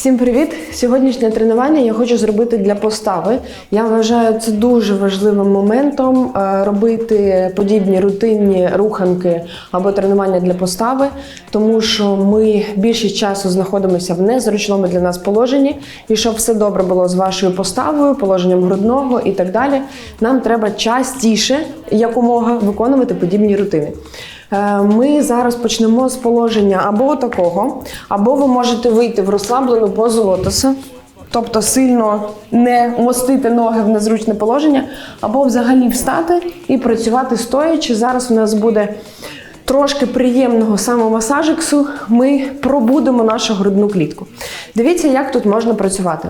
Всім привіт! Сьогоднішнє тренування я хочу зробити для постави. Я вважаю це дуже важливим моментом е, робити подібні рутинні руханки або тренування для постави, тому що ми більшість часу знаходимося в незручному для нас положенні, і щоб все добре було з вашою поставою, положенням грудного і так далі. Нам треба частіше якомога виконувати подібні рутини. Е, Ми зараз почнемо з положення або такого, або ви можете вийти в розслаблену позу лотоса, тобто сильно не мостити ноги в незручне положення, або взагалі встати і працювати стоячи. Зараз у нас буде трошки приємного самомасажиксу. Ми пробудемо нашу грудну клітку. Дивіться, як тут можна працювати.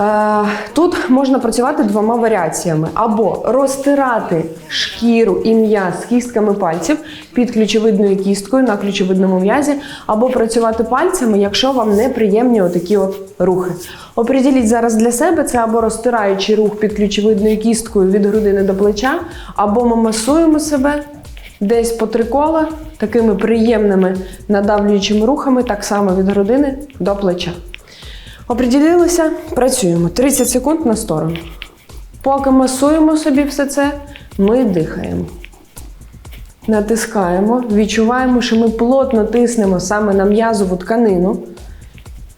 Е, Тут можна працювати двома варіаціями: або розтирати шкіру і м'яз кістками пальців під ключовидною кісткою на ключовидному м'язі, або працювати пальцями, якщо вам неприємні отакі от рухи. Оприділіть зараз для себе це або розтираючий рух під ключовидною кісткою від грудини до плеча, або ми масуємо себе десь по три кола такими приємними надавлюючими рухами, так само від грудини до плеча. Оприділилися, працюємо 30 секунд на сторону. Поки масуємо собі все це, ми дихаємо. Натискаємо, відчуваємо, що ми плотно тиснемо саме на м'язову тканину.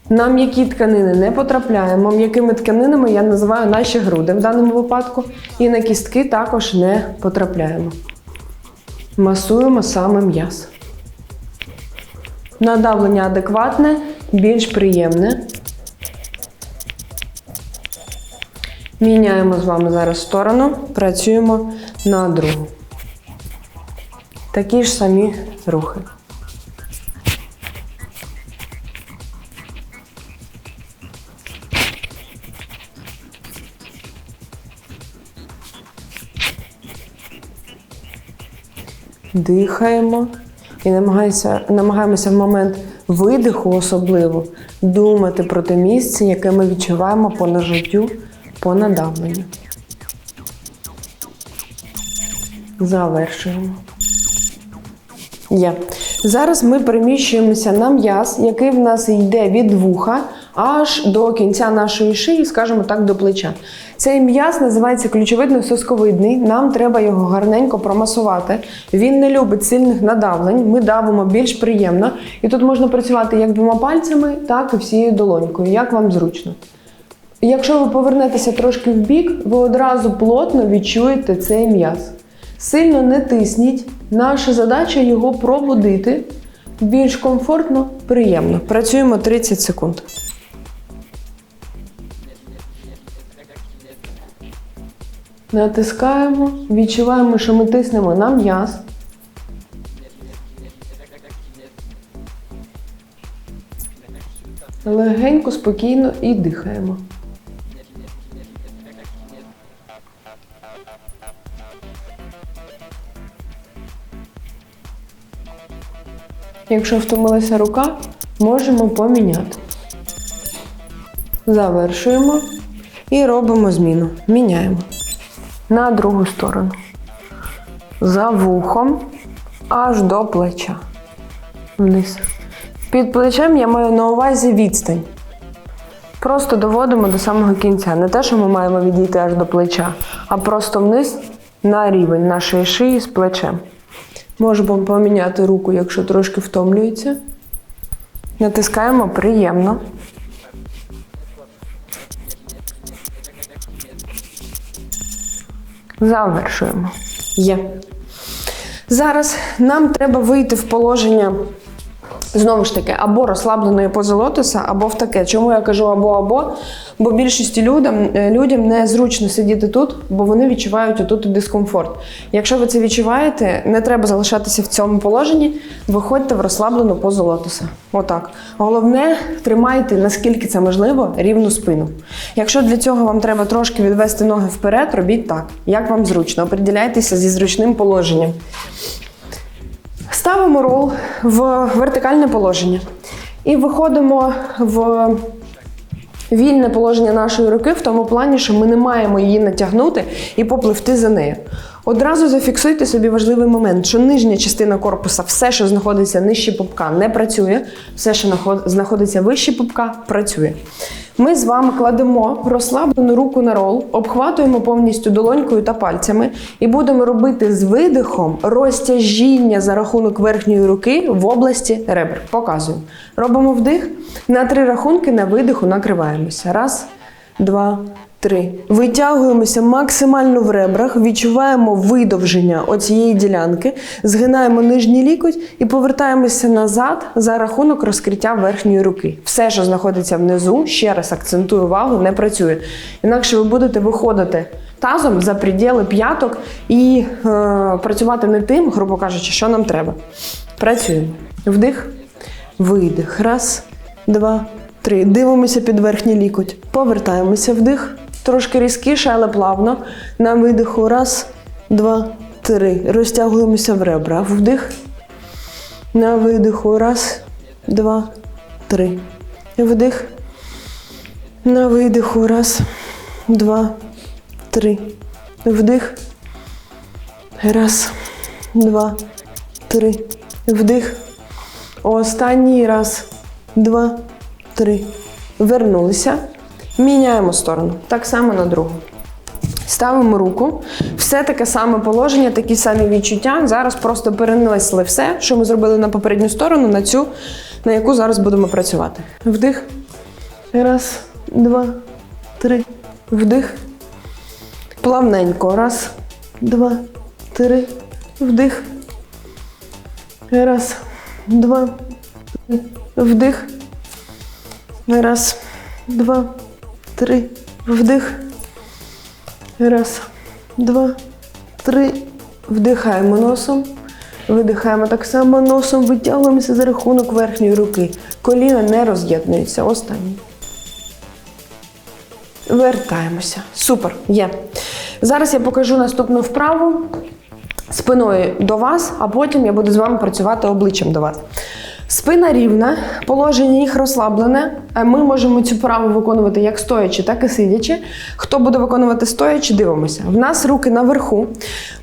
На м'які тканини не потрапляємо. М'якими тканинами я називаю наші груди в даному випадку. І на кістки також не потрапляємо. Масуємо саме м'ясо. Надавлення адекватне, більш приємне. Міняємо з вами зараз сторону, працюємо на другу. Такі ж самі рухи. Дихаємо і намагаємося, намагаємося в момент видиху особливо думати про те місце, яке ми відчуваємо по нажиттю, по надавленню. Завершуємо. Є. Зараз ми переміщуємося на м'яз, який в нас йде від вуха аж до кінця нашої шиї, скажімо так, до плеча. Цей м'яз називається ключовидно-сосковидний. Нам треба його гарненько промасувати. Він не любить сильних надавлень. Ми давимо більш приємно. І тут можна працювати як двома пальцями, так і всією долонькою, як вам зручно. Якщо ви повернетеся трошки в бік, ви одразу плотно відчуєте цей м'яз. Сильно не тисніть. Наша задача його пробудити більш комфортно, приємно. Працюємо 30 секунд. Натискаємо, відчуваємо, що ми тиснемо на м'яз. Легенько, спокійно і дихаємо. Якщо втомилася рука, можемо поміняти. Завершуємо і робимо зміну. Міняємо. На другу сторону. За вухом аж до плеча. Вниз. Під плечем я маю на увазі відстань. Просто доводимо до самого кінця. Не те, що ми маємо відійти аж до плеча, а просто вниз на рівень нашої шиї з плечем. Можемо поміняти руку, якщо трошки втомлюється. Натискаємо приємно. Завершуємо. Є. Зараз нам треба вийти в положення. Знову ж таки, або розслабленої пози лотоса, або в таке. Чому я кажу або-або? Бо більшості людям, е, людям незручно сидіти тут, бо вони відчувають отут дискомфорт. Якщо ви це відчуваєте, не треба залишатися в цьому положенні, виходьте в розслаблену позу лотоса. Отак. Головне, тримайте, наскільки це можливо, рівну спину. Якщо для цього вам треба трошки відвести ноги вперед, робіть так, як вам зручно. Оприділяйтеся зі зручним положенням. Ставимо рол в вертикальне положення і виходимо в вільне положення нашої руки в тому плані, що ми не маємо її натягнути і попливти за нею. Одразу зафіксуйте собі важливий момент, що нижня частина корпуса, все, що знаходиться нижче пупка, не працює, все, що знаходиться вище пупка, працює. Ми з вами кладемо розслаблену руку на рол, обхватуємо повністю долонькою та пальцями і будемо робити з видихом розтяжіння за рахунок верхньої руки в області ребер. Показую. Робимо вдих. На три рахунки на видиху накриваємося. Раз, два, три. Витягуємося максимально в ребрах, відчуваємо видовження оцієї ділянки, згинаємо нижній лікоть і повертаємося назад за рахунок розкриття верхньої руки. Все, що знаходиться внизу, ще раз акцентую увагу, не працює. Інакше ви будете виходити тазом за приділи п'яток і е, працювати не тим, грубо кажучи, що нам треба. Працюємо. Вдих, видих. Раз, два, три. Дивимося під верхній лікоть. Повертаємося вдих. Трошки різкіше, але плавно. На видиху. Раз, два, три. Розтягуємося в ребра. Вдих. На видиху. Раз, два, три. Вдих. На видиху. Раз, два, три. Вдих. Раз, два, три. Вдих. Останній раз, два, три. Вернулися. Міняємо сторону. Так само на другу. Ставимо руку. Все таке саме положення, такі самі відчуття. Зараз просто перенесли все, що ми зробили на попередню сторону, на цю, на яку зараз будемо працювати. Вдих. Раз, два, три. Вдих. Плавненько. Раз, два, три. Вдих. Раз, два, три. Вдих. Раз, два, три. Вдих. Раз, два, три. Вдихаємо носом. Видихаємо так само носом, витягуємося за рахунок верхньої руки. Коліна не роз'єднуються. Останній. Вертаємося. Супер, є. Зараз я покажу наступну вправу спиною до вас, а потім я буду з вами працювати обличчям до вас. Спина рівна, положення ніг розслаблене. Е, Ми можемо цю вправу виконувати як стоячи, так і сидячи. Хто буде виконувати стоячи, дивимося. В нас руки наверху.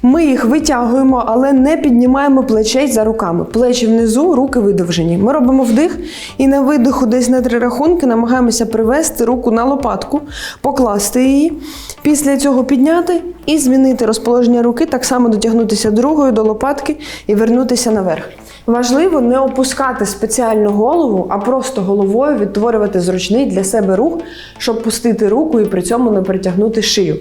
Ми їх витягуємо, але не піднімаємо плечей за руками. Плечі внизу, руки видовжені. Ми робимо вдих і на видиху десь на три рахунки намагаємося привести руку на лопатку, покласти її. Після цього підняти і змінити розположення руки, так само дотягнутися другою до лопатки і вернутися наверх. Важливо не опускати спеціально голову, а просто головою відтворювати зручний для себе рух, щоб пустити руку і при цьому не притягнути шию.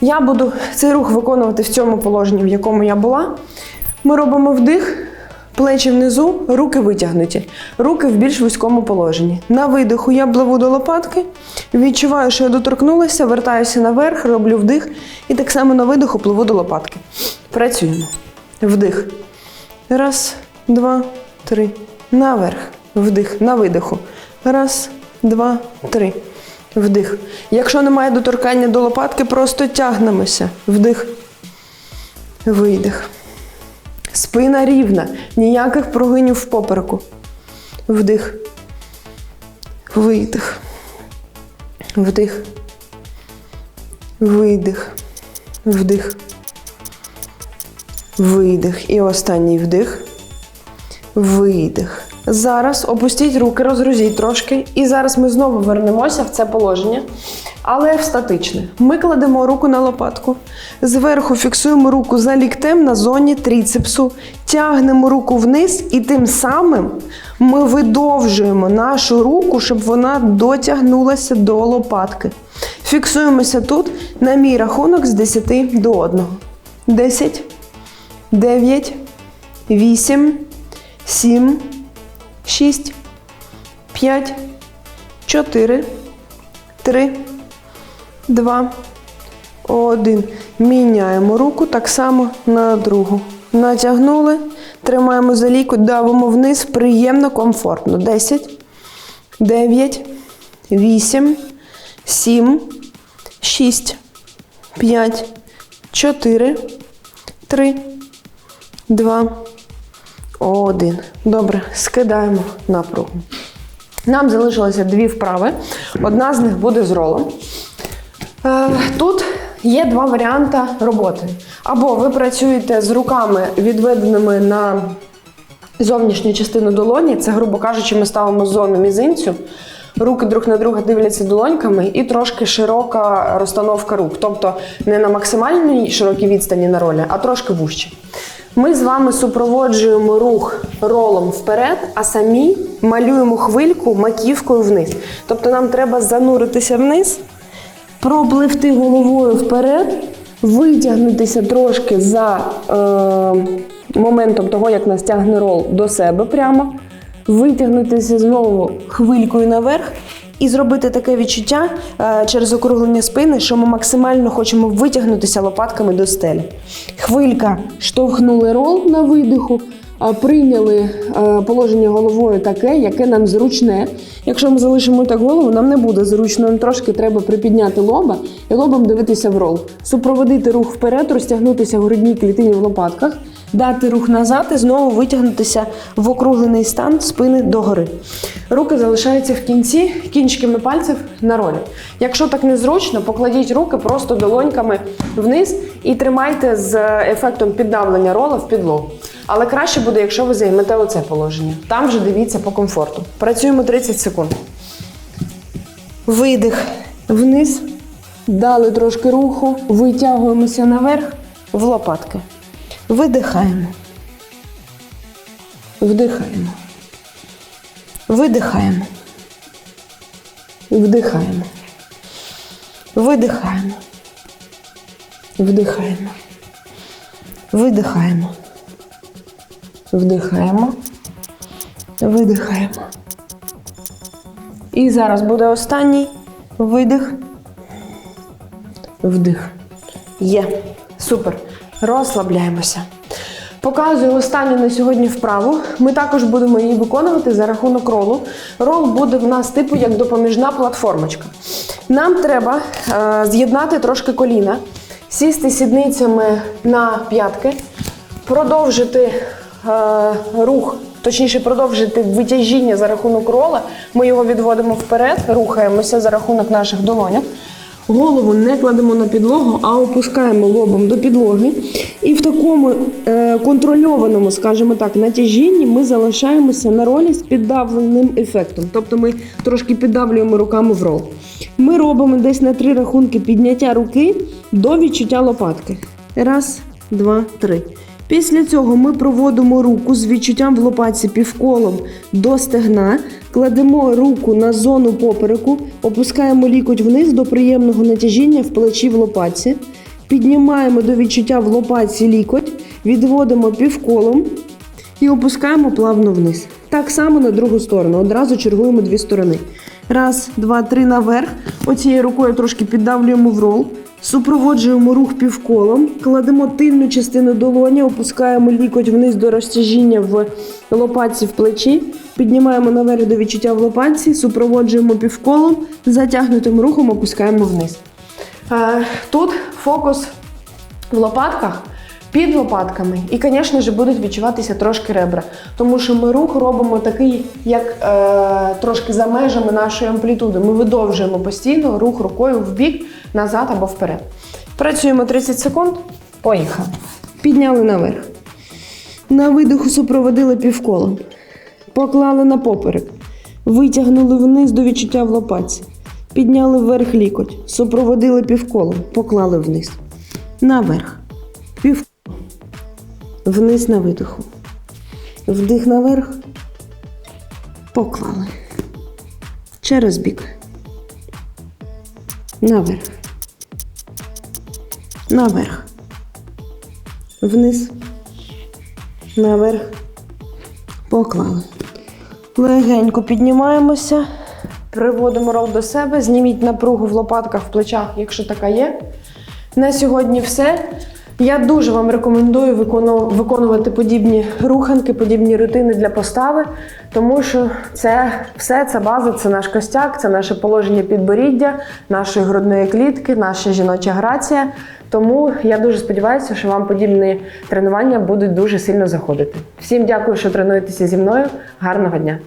Я буду цей рух виконувати в цьому положенні, в якому я була. Ми робимо вдих, плечі внизу, руки витягнуті, руки в більш вузькому положенні. На видиху я пливу до лопатки, відчуваю, що я доторкнулася, вертаюся наверх, роблю вдих і так само на видиху пливу до лопатки. Працюємо. Вдих. Раз, два, три. Наверх. Вдих. На видиху. Раз, два, три. Вдих. Якщо немає доторкання до лопатки, просто тягнемося. Вдих. Видих. Спина рівна. Ніяких прогинів в попереку. Вдих. Видих. Вдих. Видих. Вдих. Видих. І останній вдих. Видих. Зараз опустіть руки, розгрузіть трошки. І зараз ми знову вернемося в це положення, але в статичне. Ми кладемо руку на лопатку. Зверху фіксуємо руку за ліктем на зоні тріцепсу, тягнемо руку вниз, і тим самим ми видовжуємо нашу руку, щоб вона дотягнулася до лопатки. Фіксуємося тут на мій рахунок з 10 до 1. 10, 9, 8, 7, 6, 5, 4, 3, 2, 1. Міняємо руку так само на другу. Натягнули, тримаємо за лікоть, давимо вниз, приємно, комфортно. 10, 9, 8, 7, 6, 5, 4, 3, 2, один. Добре, скидаємо напругу. Нам залишилося дві вправи. Одна з них буде з ролом. Е, Тут є два варіанти роботи. Або ви працюєте з руками, відведеними на зовнішню частину долоні, це, грубо кажучи, ми ставимо зону мізинцю, руки друг на друга дивляться долоньками і трошки широка розстановка рук. Тобто не на максимальній широкій відстані на ролі, а трошки вужче. Ми з вами супроводжуємо рух ролом вперед, а самі малюємо хвильку маківкою вниз. Тобто нам треба зануритися вниз, пропливти головою вперед, витягнутися трошки за е, моментом того, як нас тягне рол до себе прямо, витягнутися знову хвилькою наверх. І зробити таке відчуття е, через округлення спини, що ми максимально хочемо витягнутися лопатками до стелі. Хвилька штовхнули рол на видиху, прийняли е, положення головою таке, яке нам зручне. Якщо ми залишимо так голову, нам не буде зручно. Нам трошки треба припідняти лоба і лобом дивитися в рол. Супроводити рух вперед, розтягнутися в грудній клітині в лопатках, дати рух назад і знову витягнутися в округлений стан спини догори. Руки залишаються в кінці кінчиками пальців на ролі. Якщо так незручно, покладіть руки просто долоньками вниз і тримайте з ефектом піддавлення рола в підлогу. Але краще буде, якщо ви займете оце положення. Там вже дивіться по комфорту. Працюємо 30 секунд. Видих вниз. Дали трошки руху, витягуємося наверх в лопатки. Видихаємо. Вдихаємо. Видихаємо. Вдихаємо. Видихаємо. Вдихаємо. Видихаємо. Вдихаємо. Видихаємо. І зараз буде останній видих. Вдих. Є. Супер. Розслабляємося. Показую останню на сьогодні вправу. Ми також будемо її виконувати за рахунок ролу. Рол буде в нас типу як допоміжна платформочка. Нам треба е, з'єднати трошки коліна, сісти сідницями на п'ятки, продовжити е, рух, точніше, продовжити витяжіння за рахунок рола. Ми його відводимо вперед, рухаємося за рахунок наших долоньок. Голову не кладемо на підлогу, а опускаємо лобом до підлоги. І в такому е, контрольованому, скажімо так, натяжінні ми залишаємося на ролі з піддавленим ефектом. Тобто ми трошки піддавлюємо руками в рол. Ми робимо десь на три рахунки підняття руки до відчуття лопатки. Раз, два, три. Після цього ми проводимо руку з відчуттям в лопатці півколом до стегна, кладемо руку на зону попереку, опускаємо лікоть вниз до приємного натяжіння в плечі в лопатці, піднімаємо до відчуття в лопатці лікоть, відводимо півколом і опускаємо плавно вниз. Так само на другу сторону. Одразу чергуємо дві сторони. Раз, два, три наверх. Оцією рукою трошки піддавлюємо в рол. Супроводжуємо рух півколом, кладемо тильну частину долоні, опускаємо лікоть вниз до розтяжіння в лопатці в плечі, піднімаємо наверх до відчуття в лопатці, супроводжуємо півколом, затягнутим рухом опускаємо вниз. Е, Тут фокус в лопатках, під лопатками, і, звісно ж, будуть відчуватися трошки ребра, тому що ми рух робимо такий, як е, трошки за межами нашої амплітуди. Ми видовжуємо постійно рух рукою в бік, назад або вперед. Працюємо 30 секунд. Поїхали. Підняли наверх. На видиху супроводили півколом. Поклали на поперек. Витягнули вниз до відчуття в лопатці. Підняли вверх лікоть. Супроводили півколом. Поклали вниз. Наверх. Півколом. Вниз на видиху. Вдих наверх. Поклали. Через бік. Наверх. Наверх. Вниз. Наверх. Поклали. Легенько піднімаємося. Приводимо рол до себе. Зніміть напругу в лопатках, в плечах, якщо така є. На сьогодні все. Я дуже вам рекомендую виконувати подібні руханки, подібні рутини для постави, тому що це все це база, це наш костяк, це наше положення підборіддя, нашої грудної клітки, наша жіноча грація. Тому я дуже сподіваюся, що вам подібні тренування будуть дуже сильно заходити. Всім дякую, що тренуєтеся зі мною. Гарного дня!